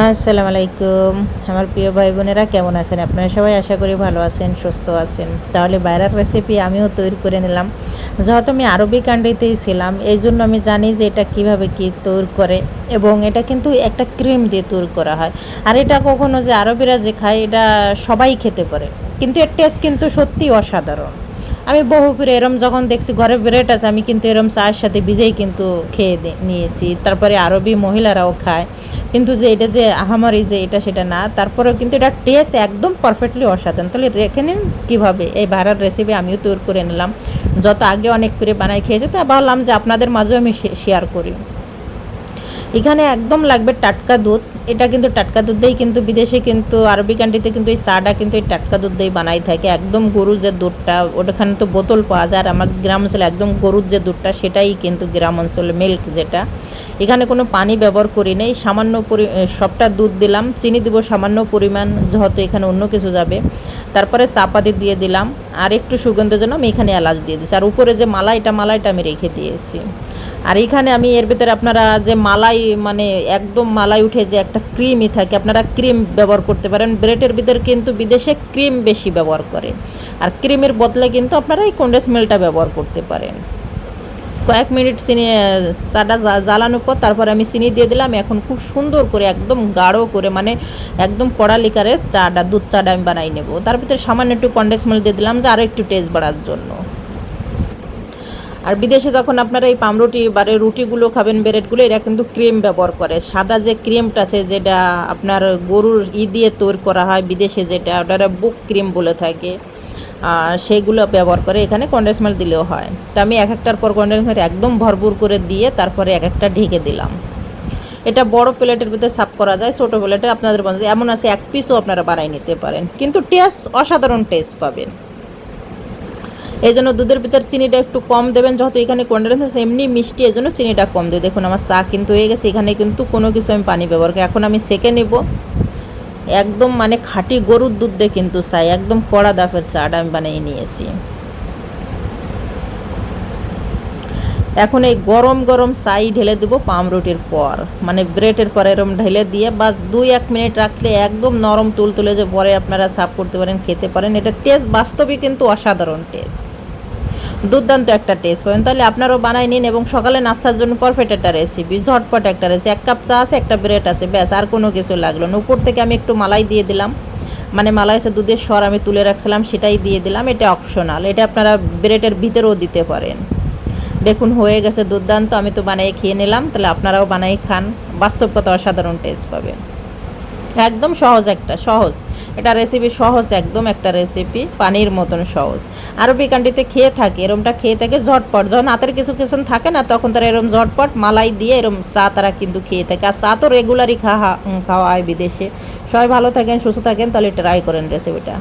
আসসালামু আলাইকুম আমার প্রিয় ভাই বোনেরা কেমন আছেন? আপনারা সবাই আশা করি ভালো আছেন, সুস্থ আছেন। তাহলে বাইরের রেসিপি আমিও তৈরি করে নিলাম। যেহেতু আমি আরবি কান্ট্রিতেই ছিলাম এই জন্য আমি জানি যে এটা কীভাবে কি তৈরি করে এবং এটা কিন্তু একটা ক্রিম দিয়ে তৈরি করা হয়। আর এটা কখনো যে আরবিরা যে খায়, এটা সবাই খেতে পারে। কিন্তু এর টেস্ট কিন্তু সত্যি অসাধারণ। আমি বহু ফিরে এরম যখন দেখছি, ঘরে ব্রেড আছে, আমি কিন্তু এরম চায়ের সাথে ভিজেই কিন্তু খেয়ে নিয়েছি। তারপরে আরবি মহিলারাও খায়। কিন্তু যে এটা যে আহামারি যে এটা সেটা না, তারপরেও কিন্তু এটা টেস্ট একদম পারফেক্টলি অসাধারণ। তাহলে রেখে নিন কীভাবে এই ভাড়ার রেসিপি আমিও তৈরি করে নিলাম। যত আগে অনেক করে বানাই খেয়েছে, তো ভাবলাম যে আপনাদের মাঝেও আমি শেয়ার করি। এখানে একদম লাগবে টাটকা দুধ। এটা কিন্তু টাটকা দুধ দিয়েই কিন্তু বিদেশে কিন্তু আরবি কান্ট্রিতে কিন্তু এই চাটা কিন্তু এই টাটকা দুধ দিয়েই বানাই থাকে। একদম গরুর যে দুধটা, ওটাখানে তো বোতল পাওয়া যায়। আর আমার গ্রাম অঞ্চলে একদম গরুর যে দুধটা, সেটাই কিন্তু গ্রাম অঞ্চলে মিল্ক যেটা। এখানে কোনো পানি ব্যবহার করি নেই। সামান্য পরি সবটা দুধ দিলাম। চিনি দিব, সামান্য পরিমাণ যেহেতু এখানে অন্য কিছু যাবে। তারপরে চাপাতি দিয়ে দিলাম। আর একটু সুগন্ধের জন্য আমি এখানে এলাচ দিয়ে দিচ্ছি। আর উপরে যে মালাইটা মালাইটা আমি রেখে দিয়েছি। আর এখানে আমি এর ভিতরে আপনারা যে মালাই মানে একদম মালাই উঠে যে একটা ক্রিমই থাকে, আপনারা ক্রিম ব্যবহার করতে পারেন। ব্রেডের ভিতরে কিন্তু বিদেশে ক্রিম বেশি ব্যবহার করে। আর ক্রিমের বদলে কিন্তু আপনারা এই কন্ডেন্স মিল্কটা ব্যবহার করতে পারেন। কয়েক মিনিট চিনি চাটা জ্বালানোর পর তারপর আমি চিনি দিয়ে দিলাম। এখন খুব সুন্দর করে, একদম গাঢ় করে মানে একদম কড়া লিকারের চাটা, দুধ চাটা আমি বানাই নেব। তার ভিতরে সামান্য একটু কন্ডেন্স মিল্ক দিয়ে দিলাম, যে আরও একটু টেস্ট বাড়ার জন্য। আর বিদেশে যখন আপনারা এই পামরুটি বা রুটিগুলো খাবেন, ব্রেডগুলো, এরা কিন্তু ক্রিম ব্যবহার করে। সাদা যে ক্রিমটা আছে, যেটা আপনার গরুর ই দিয়ে তৈরি করা হয়, বিদেশে যেটা ওটা বুক ক্রিম বলে থাকে। আর সেইগুলো ব্যবহার করে এখানে কন্ডেন্স মিল্ক দিলেও হয়। তো আমি এক একটার পর কন্ডেন্স মিল্ক একদম ভরপুর করে দিয়ে তারপরে এক একটা ঢেকে দিলাম। এটা বড় প্লেটের ভিতরে সাফ করা যায়, ছোটো প্লেটে আপনাদের মধ্যে এমন আছে, এক পিসও আপনারা বানাই নিতে পারেন। কিন্তু টেস্ট অসাধারণ টেস্ট পাবেন। এই জন্য দুধের ভিতর চিনিটা একটু কম দেবেন, যেহেতু এখানে কন্ডেন্স এমনি মিষ্টি, এই জন্য চিনিটা কম দেবে দেখুন, আমার চা কিন্তু হয়ে গেছে, এখানে কিন্তু কোনো কিছু আমি পানি ব্যবহার করি এখন আমি সেকে নেব। একদম মানে খাঁটি গরুর দুধ দিয়ে কিন্তু চাই একদম কড়া দাফের চাটা আমি বানিয়ে নিয়েছি। এখন এই গরম গরম চাই ঢেলে দেবো পামরুটির পর। মানে ব্রেডের পর এরম ঢেলে দিয়ে বাস দুই এক মিনিট রাখলে একদম নরম তুল তুলে যে পরে আপনারা সাফ করতে পারেন, খেতে পারেন, এটা টেস্ট বাস্তবে কিন্তু অসাধারণ টেস্ট। দুর্দান্ত একটা টেস্ট পাবেন। তাহলে আপনারাও বানাই নিন এবং সকালে নাস্তার জন্য পারফেক্ট একটা রেসিপি ঝটপট একটা রেসিপি এক কাপ চা আছে, একটা ব্রেড আছে, ব্যাস, আর কোনো কিছু লাগল না। উপর থেকে আমি একটু মালাই দিয়ে দিলাম। মানে মালাই হচ্ছে দুধের স্বর আমি তুলে রাখছিলাম, সেটাই দিয়ে দিলাম। এটা অপশনাল এটা আপনারা ব্রেডের ভিতরেও দিতে পারেন। দেখুন, হয়ে গেছে দুর্দান্ত। আমি তো বানিয়ে খেয়ে নিলাম। তাহলে আপনারাও বানাই খান। বাস্তব অসাধারণ টেস্ট পাবেন। একদম সহজ একটা, সহজ। এটা রেসিপি সহজ, একদম একটা রেসিপি পানির মতন সহজ। আরবি কান্ট্রিতে খেয়ে থাকে, এরমটা খেয়ে থাকে ঝটপট। যখন হাতের কিছু কিছু থাকে না, তখন তারা এরম ঝটপট মালাই দিয়ে এরম চা তারা কিন্তু খেয়ে থাকে। আর চা তো রেগুলারই খাওয়া খাওয়া হয় বিদেশে। সবাই ভালো থাকেন, সুস্থ থাকেন, তাহলে ট্রাই করেন রেসিপিটা